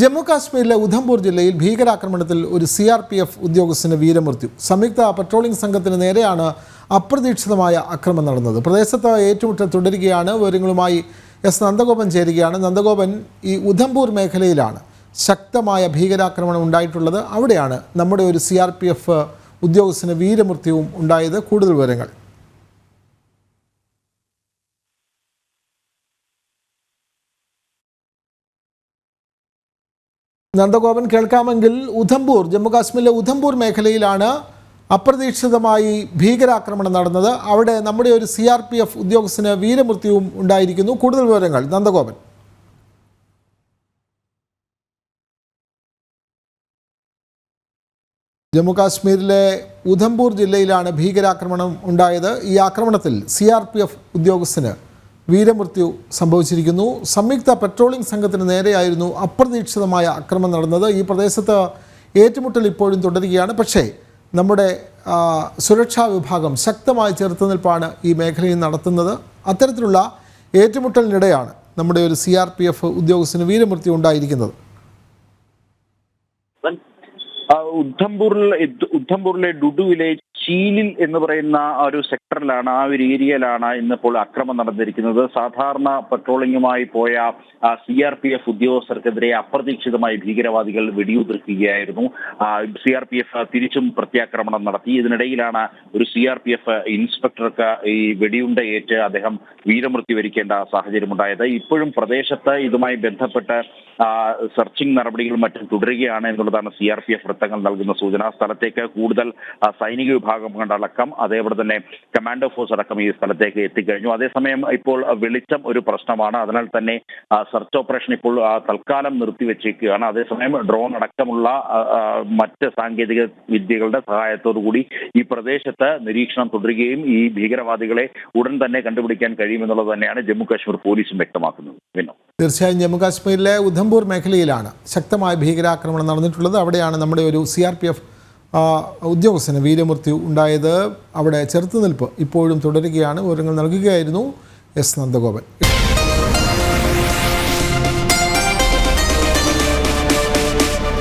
ജമ്മു കാശ്മീരിലെ ഉധംപൂർ ജില്ലയിൽ ഭീകരാക്രമണത്തിൽ ഒരു സി ആർ പി എഫ് ഉദ്യോഗസ്ഥന് വീരമൃത്യു. സംയുക്ത പട്രോളിംഗ് സംഘത്തിന് നേരെയാണ് അപ്രതീക്ഷിതമായ ആക്രമണം നടന്നത്. പ്രദേശത്ത് ഏറ്റുമുട്ടൽ തുടരുകയാണ്. വിവരങ്ങളുമായി എസ് നന്ദഗോപൻ ചേരുകയാണ്. നന്ദഗോപൻ ഈ ഉധംപൂർ മേഖലയിലാണ് ശക്തമായ ഭീകരാക്രമണം ഉണ്ടായിട്ടുള്ളത്. അവിടെയാണ് നമ്മുടെ ഒരു സി ആർ പി എഫ് ഉദ്യോഗസ്ഥന് വീരമൃത്യുവും ഉണ്ടായത്. കൂടുതൽ വിവരങ്ങൾ. നന്ദഗോപൻ കേൾക്കാമെങ്കിൽ ഉധംപൂർ ജമ്മുകാശ്മീരിലെ ഉധംപൂർ മേഖലയിലാണ് അപ്രതീക്ഷിതമായി ഭീകരാക്രമണം നടന്നത്. അവിടെ നമ്മുടെ ഒരു സി ആർ പി എഫ് ഉദ്യോഗസ്ഥന് വീരമൃത്യുവും ഉണ്ടായിരിക്കുന്നു. കൂടുതൽ വിവരങ്ങൾ നന്ദഗോപൻ. ജമ്മുകാശ്മീരിലെ ഉധംപൂർ ജില്ലയിലാണ് ഭീകരാക്രമണം ഉണ്ടായത്. ഈ ആക്രമണത്തിൽ സി ആർ പി എഫ് ഉദ്യോഗസ്ഥന് വീരമൃത്യു സംഭവിച്ചിരിക്കുന്നു. സംയുക്ത പെട്രോളിംഗ് സംഘത്തിന് നേരെയായിരുന്നു അപ്രതീക്ഷിതമായ ആക്രമണം നടന്നത്. ഈ പ്രദേശത്ത് ഏറ്റുമുട്ടൽ ഇപ്പോഴും തുടരുകയാണ്. പക്ഷേ നമ്മുടെ സുരക്ഷാ വിഭാഗം ശക്തമായ ചെറുത്തുനിൽപ്പാണ് ഈ മേഖലയിൽ നടത്തുന്നത്. അത്തരത്തിലുള്ള ഏറ്റുമുട്ടലിനിടെയാണ് നമ്മുടെ ഒരു സി ആർ പി എഫ് ഉദ്യോഗസ്ഥന് വീരമൃത്യു ഉണ്ടായിരിക്കുന്നത്. ആ, ഉദ്ധംപൂറിലെ ഡുഡു ഡുഡുവിലെ ചീലിൽ എന്ന് പറയുന്ന ഒരു സെക്ടറിലാണ് ആ ഒരു ഏരിയയിലാണ് ഇന്നിപ്പോൾ അക്രമം നടന്നിരിക്കുന്നത്. സാധാരണ പട്രോളിംഗുമായി പോയ സി ആർ പി എഫ് ഉദ്യോഗസ്ഥർക്കെതിരെ അപ്രതീക്ഷിതമായി ഭീകരവാദികൾ വെടിയുതിർക്കുകയായിരുന്നു. സി ആർ പി എഫ് തിരിച്ചും പ്രത്യാക്രമണം നടത്തി. ഇതിനിടയിലാണ് ഒരു സി ആർ പി എഫ് ഇൻസ്പെക്ടർക്ക് ഈ വെടിയുണ്ട ഏറ്റ് അദ്ദേഹം വീരമൃത്യു വരിക്കേണ്ട സാഹചര്യമുണ്ടായത്. ഇപ്പോഴും പ്രദേശത്ത് ഇതുമായി ബന്ധപ്പെട്ട് സെർച്ചിങ് നടപടികളും മറ്റും തുടരുകയാണ് എന്നുള്ളതാണ് സി ആർ പി എഫ് വൃത്തങ്ങൾ നൽകുന്ന സൂചന. സ്ഥലത്തേക്ക് കൂടുതൽ സൈനിക വിഭാഗം കണ്ടടക്കം അതേപോലെ തന്നെ കമാൻഡോ ഫോഴ്സ് അടക്കം ഈ സ്ഥലത്തേക്ക് എത്തിക്കഴിഞ്ഞു. അതേസമയം ഇപ്പോൾ വെളിച്ചം ഒരു പ്രശ്നമാണ്. അതിനാൽ തന്നെ സെർച്ച് ഓപ്പറേഷൻ ഇപ്പോൾ തൽക്കാലം നിർത്തിവെച്ചേക്കുകയാണ് അതേസമയം ഡ്രോൺ അടക്കമുള്ള മറ്റ് സാങ്കേതിക വിദ്യകളുടെ സഹായത്തോടു കൂടി ഈ പ്രദേശത്ത് നിരീക്ഷണം തുടരുകയും ഈ ഭീകരവാദികളെ ഉടൻ തന്നെ കണ്ടുപിടിക്കാൻ കഴിയുമെന്നുള്ളത് തന്നെയാണ് ജമ്മു കാശ്മീർ പോലീസും വ്യക്തമാക്കുന്നത്. വിനോ തീർച്ചയായും ജമ്മു കാശ്മീരിലെ ഉധംപൂർ മേഖലയിലാണ് ശക്തമായ ഭീകരാക്രമണം നടന്നിട്ടുള്ളത്. അവിടെയാണ് നമ്മുടെ ഒരു സി ആർ പി എഫ് ഉദ്യോഗസ്ഥന് വീരമൃത്യു ഉണ്ടായത്. അവിടെ ചെറുത്തുനിൽപ്പ് ഇപ്പോഴും തുടരുകയാണ്. വിവരങ്ങൾ നൽകുകയായിരുന്നു എസ് നന്ദഗോപൻ.